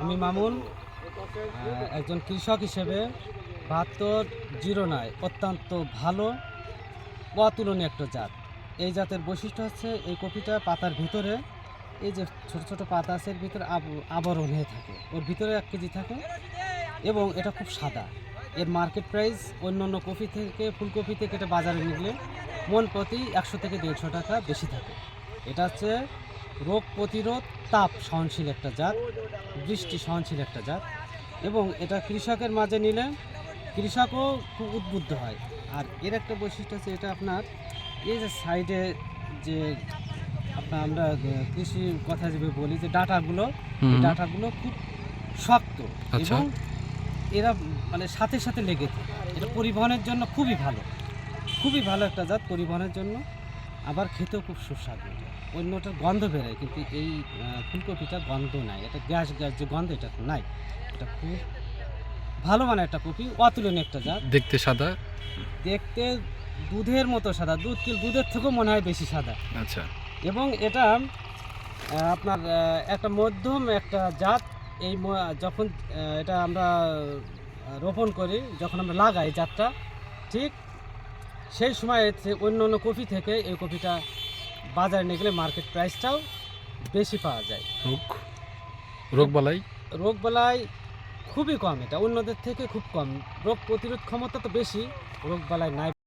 আমি মামুন একজন কৃষক হিসেবে বাহাত্তর জিরো নয়, অত্যন্ত ভালো, অতুলনীয় একটা জাত। এই জাতের বৈশিষ্ট্য হচ্ছে এই কপিটা পাতার ভিতরে, এই যে ছোট ছোট পাতা আছে, এর ভিতরে আব- আবরণ হয়ে থাকে। ওর ভিতরে এক কেজি থাকে এবং এটা খুব সাদা। এর মার্কেট প্রাইস অন্য অন্য কপি থেকে, ফুলকপি থেকে এটা বাজারে নিলে মন প্রতি একশো থেকে দেড়শো টাকা বেশি থাকে। এটা হচ্ছে রোগ প্রতিরোধ তাপ সহনশীল একটা জাত বৃষ্টি সহনশীল একটা জাত এবং এটা কৃষকের মাঝে নিলে কৃষকও খুব উদ্বুদ্ধ হয়। আর এর একটা বৈশিষ্ট্য হচ্ছে এটা আপনার এই যে সাইডে যে আপনার আমরা কৃষির কথা যেভাবে বলি যে ডাটাগুলো এই ডাটাগুলো খুব শক্ত আচ্ছা। এবং এরা মানে সাথে সাথে লেগে থাকে। এটা পরিবহনের জন্য খুবই ভালো খুবই ভালো একটা জাত পরিবহনের জন্য। আবার খেতেও খুব সুস্বাদু। এটা। অন্যটার গন্ধ বেরোয় কিন্তু এই ফুলকপিটা গন্ধ নাই। এটা গ্যাস গ্যাস যে গন্ধ এটা নাই। এটা খুব ভালো মানে একটা কপি অতুলনীয় একটা জাত। দেখতে সাদা? দেখতে দুধের মতো সাদা। দুধ কি দুধের থেকেও মনে হয় বেশি সাদা। আচ্ছা। এবং এটা আপনার একটা মধ্যম একটা জাত। এই যখন এটা আমরা রোপণ করি যখন আমরা লাগাই জাতটা ঠিক সেই সময় অন্য অন্য কপি থেকে এই কপিটা বাজারে নিয়ে গেলে মার্কেট প্রাইসটাও বেশি পাওয়া যায়। রোগ রোগ রোগবালাই রোগ বলাই খুবই কম এটা। অন্যদের থেকে খুব কম। রোগ প্রতিরোধ ক্ষমতা তো বেশি রোগ বলাই নাই।